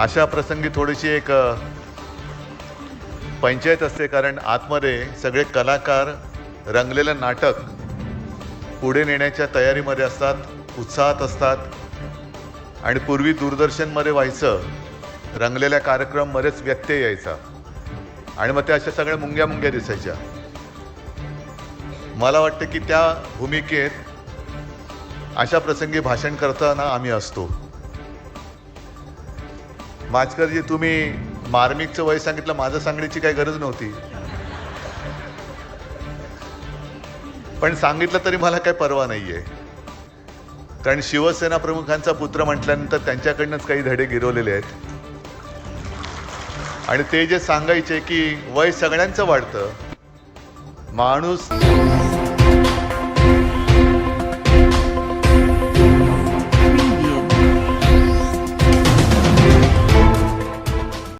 अशा प्रसंगी थोडीशी एक पंचायत असते. कारण आतमध्ये सगळे कलाकार रंगलेलं नाटक पुढे नेण्याच्या तयारीमध्ये असतात उत्साहात असतात. आणि पूर्वी दूरदर्शनमध्ये व्हायचं रंगलेल्या कार्यक्रममध्येच व्यत्यय यायचा. आणि मग त्या अशा सगळ्या मुंग्या मुंग्या दिसायच्या. मला वाटतं की त्या भूमिकेत अशा प्रसंगी भाषण करताना आम्ही असतो. माचकरजी तुम्ही मार्मिकचं वय सांगितलं माझं सांगण्याची काही गरज नव्हती. पण सांगितलं तरी मला काही परवा नाहीये. कारण शिवसेना प्रमुखांचा पुत्र म्हटल्यानंतर त्यांच्याकडनंच काही धडे गिरवलेले आहेत. आणि ते जे सांगायचे की वय सगळ्यांचं वाढतं माणूस